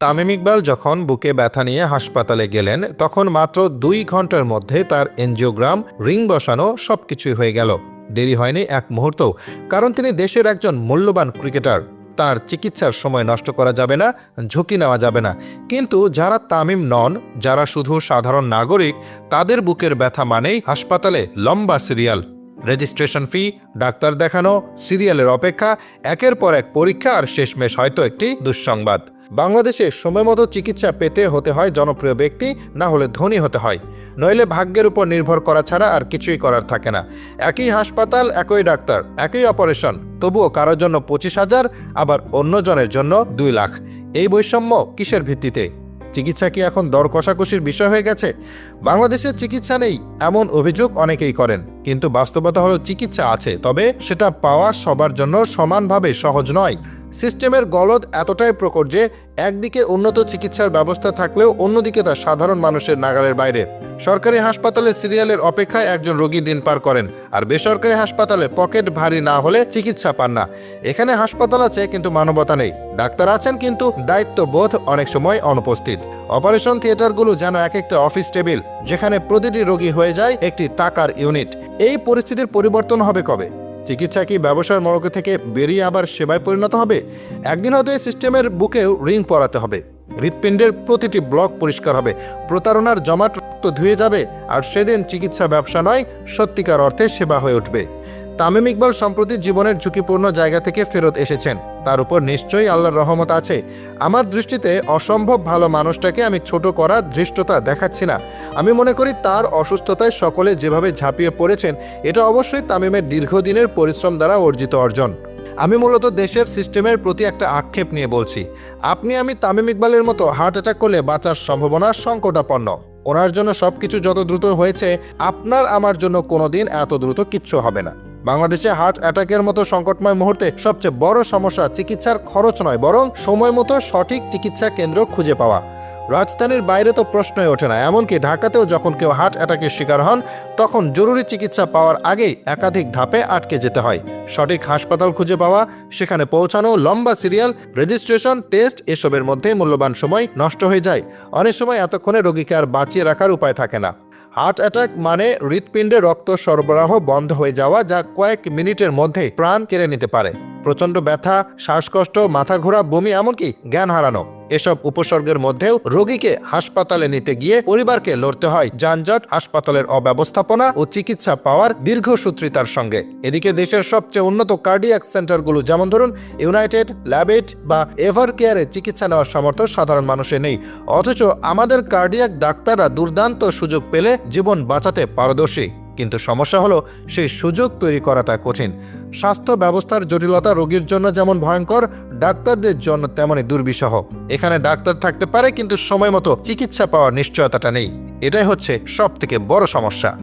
তামিম ইকবাল যখন বুকে ব্যথা নিয়ে হাসপাতালে গেলেন, তখন মাত্র দুই ঘণ্টার মধ্যে তার এনজিওগ্রাম, রিং বসানো সবকিছুই হয়ে গেল। দেরি হয়নি এক মুহূর্তও, কারণ তিনি দেশের একজন মূল্যবান ক্রিকেটার। তার চিকিৎসার সময় নষ্ট করা যাবে না, ঝুঁকি নেওয়া যাবে না। কিন্তু যারা তামিম নন, যারা শুধু সাধারণ নাগরিক, তাদের বুকের ব্যথা মানেই হাসপাতালে লম্বা সিরিয়াল। রেজিস্ট্রেশন ফি, ডাক্তার দেখানো, সিরিয়ালের অপেক্ষা, একের পর এক পরীক্ষা আর শেষমেশ হয়তো একটি দুঃসংবাদ। বাংলাদেশে সময়মতো চিকিৎসা পেতে হতে হয় জনপ্রিয় ব্যক্তি, না হলে ধনী হতে হয়। নইলে ভাগ্যের উপর নির্ভর করা ছাড়া আর কিছুই করার থাকে না। একই হাসপাতাল, একই ডাক্তার, একই অপারেশন, তবুও কারোর জন্য পঁচিশ হাজার, আবার অন্যজনের জন্য দুই লাখ। এই বৈষম্য কিসের ভিত্তিতে? চিকিৎসা কি এখন দর কষাকষির বিষয় হয়ে গেছে? বাংলাদেশের চিকিৎসা নেই এমন অভিযোগ অনেকেই করেন। কিন্তু বাস্তবতা হলো চিকিৎসা আছে, তবে সেটা পাওয়া সবার জন্য সমানভাবে সহজ নয়। সিস্টেমের গলদ এতটাই প্রকট যে একদিকে উন্নত চিকিৎসার ব্যবস্থা থাকলেও অন্যদিকে তা সাধারণ মানুষের নাগালের বাইরে। সরকারি হাসপাতালে সিরিয়ালের অপেক্ষায় একজন রোগী দিন পার করেন, আর বেসরকারি হাসপাতালে পকেট ভারী না হলে চিকিৎসা পান না। এখানে হাসপাতাল আছে কিন্তু মানবতা নেই। ডাক্তার আছেন কিন্তু দায়িত্ববোধ অনেক সময় অনুপস্থিত। অপারেশন থিয়েটারগুলো যেন এক একটা অফিস টেবিল, যেখানে প্রতিটি রোগী হয়ে যায় একটি টাকার ইউনিট। এই পরিস্থিতির পরিবর্তন হবে কবে? চিকিৎসা কি ব্যবসার মরক থেকে বেরিয়ে আবার সেবায় পরিণত হবে? একদিন হয়তো এই সিস্টেমের বুকেও রিং পরাতে হবে। হৃৎপিণ্ডের প্রতিটি ব্লক পরিষ্কার হবে। প্রতারণার জমাট রক্ত ধুয়ে যাবে। আর সেদিন চিকিৎসা ব্যবসা নয়, সত্যিকার অর্থে সেবা হয়ে উঠবে। তামিম ইকবাল সম্প্রতি জীবনের ঝুঁকিপূর্ণ জায়গা থেকে ফেরত এসেছেন। তার উপর নিশ্চয়ই আল্লাহর রহমত আছে। আমার দৃষ্টিতে অসম্ভব ভালো মানুষটাকে আমি ছোট করার ধৃষ্টতা দেখাচ্ছি না। আমি মনে করি তার অসুস্থতায় সকলে যেভাবে ঝাঁপিয়ে পড়েছেন, এটা অবশ্যই তামিমের দীর্ঘদিনের পরিশ্রম দ্বারা অর্জিত অর্জন। আমি মূলত দেশের সিস্টেমের প্রতি একটা আক্ষেপ নিয়ে বলছি। আপনি আমি তামিম ইকবালের মতো হার্ট অ্যাটাক করলে বাঁচার সম্ভাবনা সংকটাপন্ন। ওনার জন্য সব কিছু যত দ্রুত হয়েছে, আপনার আমার জন্য কোনোদিন এত দ্রুত কিচ্ছু হবে না। বাংলাদেশে হার্ট অ্যাটাকের মতো সংকটময় মুহূর্তে সবচেয়ে বড় সমস্যা চিকিৎসার খরচ নয়, বরং সময় মতো সঠিক চিকিৎসা কেন্দ্র খুঁজে পাওয়া। রাজধানীর বাইরে তো প্রশ্নই ওঠে না, এমনকি ঢাকাতেও যখন কেউ হার্ট অ্যাটাকের শিকার হন, তখন জরুরি চিকিৎসা পাওয়ার আগেই একাধিক ধাপে আটকে যেতে হয়। সঠিক হাসপাতাল খুঁজে পাওয়া, সেখানে পৌঁছানো লম্বা সিরিয়াল, রেজিস্ট্রেশন, টেস্ট এসবের মধ্যে মূল্যবান সময় নষ্ট হয়ে যায়। অনেক সময় এতক্ষণে রোগীকে আর বাঁচিয়ে রাখার উপায় থাকে না। হার্ট অ্যাটাক মানে হৃৎপিণ্ডে রক্ত সরবরাহ বন্ধ হয়ে যাওয়া যা কয়েক মিনিটের মধ্যে প্রাণ কেড়ে নিতে পারে। প্রচণ্ড ব্যথা, শ্বাসকষ্ট মাথা ঘোরা বমি, এমনকি জ্ঞান হারানো। এসব উপসর্গের মধ্যেও রোগীকে হাসপাতালে নিতে গিয়ে পরিবারকে লড়তে হয়। যানজট, হাসপাতালের অব্যবস্থাপনা ও চিকিৎসা পাওয়ার দীর্ঘসূত্রিতার সঙ্গে। এদিকে দেশের সবচেয়ে উন্নত কার্ডিয়াক সেন্টারগুলো যেমন ধরুন, ইউনাইটেড, ল্যাবেট বা এভার কেয়ারে চিকিৎসা নেওয়ার সামর্থ্য সাধারণ মানুষের নেই। অথচ আমাদের কার্ডিয়াক ডাক্তাররা দুর্দান্ত সুযোগ পেলে জীবন বাঁচাতে পারদর্শী। কিন্তু সমস্যা হলো সেই সুযোগ তৈরি করাটা কঠিন। স্বাস্থ্য ব্যবস্থার জটিলতা রোগীর জন্য যেমন ভয়ঙ্কর, ডাক্তারদের জন্য তেমনই দুর্বিষহ। এখানে ডাক্তার থাকতে পারে কিন্তু সময় মতো চিকিৎসা পাওয়ার নিশ্চয়তাটা নেই। এটাই হচ্ছে সব থেকে বড় সমস্যা।